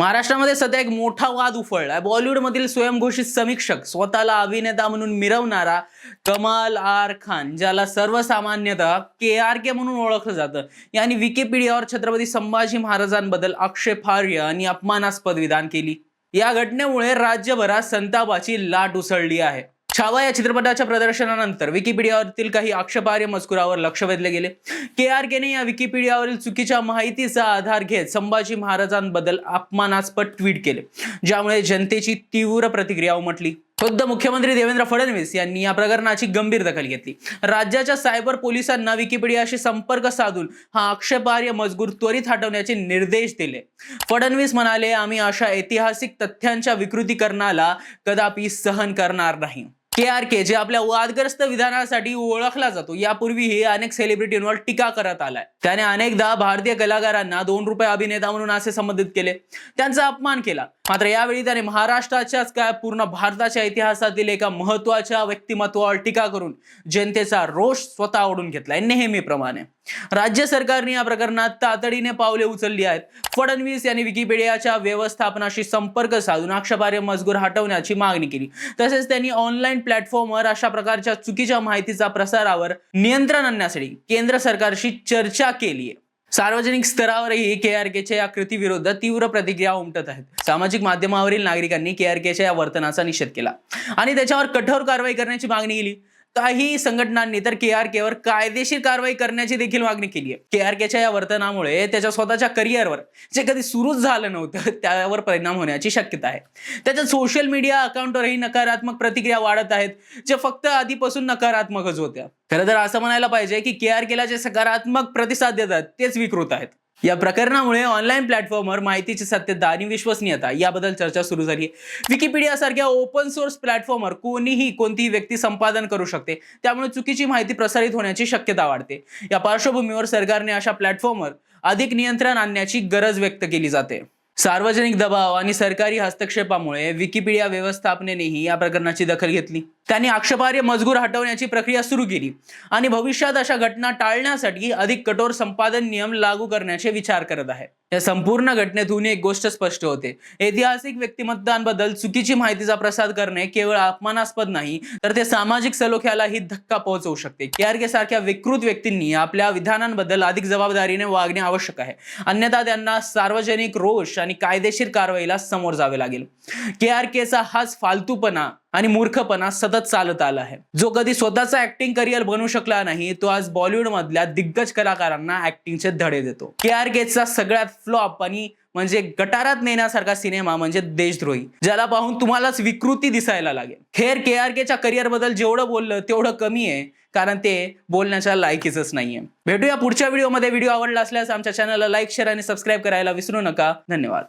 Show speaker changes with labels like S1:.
S1: महाराष्ट्रामध्ये सध्या एक मोठा वाद उफळलाय. बॉलिवूडमधील स्वयंघोषित समीक्षक स्वतःला अभिनेता म्हणून मिरवणारा कमाल आर खान ज्याला सर्वसामान्यतः के आर के म्हणून ओळखलं जातं. यांनी विकिपीडियावर छत्रपती संभाजी महाराजांबद्दल आक्षेपार्ह आणि अपमानास्पद विधान केली. या घटनेमुळे राज्यभरात संतापाची लाट उसळली आहे. छावा या चित्रपटाच्या प्रदर्शनानंतर विकिपीडियावरील काही आक्षेपार्ह मजकुरावर लक्ष वेधले गेले. के आर केने या विकिपीडियावरील चुकीच्या माहितीचा आधार घेत संभाजी महाराजांबद्दल अपमानास्पद ट्विट केले. ज्यामुळे जनतेची तीव्र प्रतिक्रिया उमटली. खुद्द मुख्यमंत्री देवेंद्र फडणवीस यांनी या प्रकरणाची गंभीर दखल घेतली. राज्याच्या सायबर पोलिसांना विकिपीडियाशी संपर्क साधून हा आक्षेपार्ह मजकूर त्वरित हटवण्याचे निर्देश दिले. फडणवीस म्हणाले आम्ही अशा ऐतिहासिक तथ्यांच्या विकृतीकरणाला कदापि सहन करणार नाही. के आर के जे आपल्या वादग्रस्त विधानासाठी ओळखला जातो यापूर्वीही अनेक सेलिब्रिटींवर टीका करत आलाय. त्याने अनेकदा भारतीय कलाकारांना दोन रुपये अभिनेता म्हणून असे संबोधित केले. त्यांचा अपमान केला. मात्र यावेळी त्याने महाराष्ट्राच्याच काय पूर्ण भारताच्या इतिहासातील एका महत्त्वाच्या व्यक्तिमत्वावर टीका करून जनतेचा रोष स्वतः ओढून घेतलाय नेहमीप्रमाणे. राज्य सरकारने या प्रकरणात तातडीने पावले उचलली आहेत. फडणवीस यांनी विकिपीडियाच्या व्यवस्थापनाशी संपर्क साधून आक्षेपार्ह मजकूर हटवण्याची मागणी केली. तसेच त्यांनी ऑनलाईन प्लॅटफॉर्मवर अशा प्रकारच्या चुकीच्या माहितीचा प्रसारावर नियंत्रण आणण्यासाठी केंद्र सरकारशी चर्चा केली आहे सार्वजनिक स्तरावरही के आर केच्या या कृतीविरुद्ध तीव्र प्रतिक्रिया उमटत आहेत. सामाजिक माध्यमावरील नागरिकांनी के आर केच्या या वर्तनाचा निषेध केला. आणि त्याच्यावर कठोर कारवाई करण्याची मागणी केली. काही संघटनांनी तर के आर केवर कायदेशीर कारवाई करण्याची देखील मागणी केली आहे. के आर केच्या या वर्तनामुळे त्याच्या स्वतःच्या करिअरवर जे कधी सुरूच झालं नव्हतं त्यावर परिणाम होण्याची शक्यता आहे. त्याच्या सोशल मीडिया अकाउंटवरही नकारात्मक प्रतिक्रिया वाढत आहेत जे फक्त आधीपासून नकारात्मकच होत्या. खरं तर असं म्हणायला पाहिजे की के आर केला जे सकारात्मक प्रतिसाद देतात तेच विकृत आहेत. या प्रकरणामुळे ऑनलाईन प्लॅटफॉर्मवर माहितीची सत्यता आणि विश्वसनीयता याबद्दल चर्चा सुरू झाली विकिपीडिया सारख्या ओपन सोर्स प्लॅटफॉर्मवर कोणीही कोणतीही व्यक्ती संपादन करू शकते. त्यामुळे चुकीची माहिती प्रसारित होण्याची शक्यता वाढते. या पार्श्वभूमीवर सरकारने अशा प्लॅटफॉर्मवर अधिक नियंत्रण आणण्याची गरज व्यक्त केली जाते. सार्वजनिक दबाव आणि सरकारी हस्तक्षेपामुळे विकिपीडिया व्यवस्थापनेनेही या प्रकरणाची दखल घेतली. त्यांनी आक्षेपार्ह मजकूर हटवण्याची प्रक्रिया सुरू केली आणि भविष्यात अशा घटना टाळण्यासाठी अधिक कठोर संपादन नियम लागू करण्याचे विचार करत आहे. या संपूर्ण घटनेतून एक गोष्ट स्पष्ट होते. ऐतिहासिक व्यक्तिमत्वांबद्दल चुकीची माहितीचा प्रसार करणे केवळ अपमानास्पद नाही तर ते सामाजिक सलोख्यालाही धक्का पोहोचवू शकते. के सारख्या विकृत व्यक्तींनी आपल्या विधानांबद्दल अधिक जबाबदारीने वागणे आवश्यक आहे. अन्यथा त्यांना सार्वजनिक रोष आणि कायदेशीर कारवाईला समोर जावे लागेल. के आर केचा हाच फालतूपणा आणि मूर्खपणा सतत चालत आला आहे. जो कधी स्वतःचा ऍक्टिंग करिअर बनवू शकला नाही तो आज बॉलिवूड मधल्या दिग्गज कलाकारांना ऍक्टिंगचे धडे देतो. के आर केचा सगळ्यात फ्लॉप आणि म्हणजे गटारात नेण्यासारखा सिनेमा म्हणजे देशद्रोही ज्याला पाहून तुम्हालाच विकृती दिसायला लागेल. खेर के आर केच्या करिअरबद्दल जेवढं बोललं तेवढं कमी आहे कारण ते बोलण्याच्या लायकीच नाहीये. भेटूया पुढच्या व्हिडिओमध्ये व्हिडिओ आवडला असल्यास आमच्या चॅनलला लाईक शेअर आणि सबस्क्राईब करायला विसरू नका. धन्यवाद.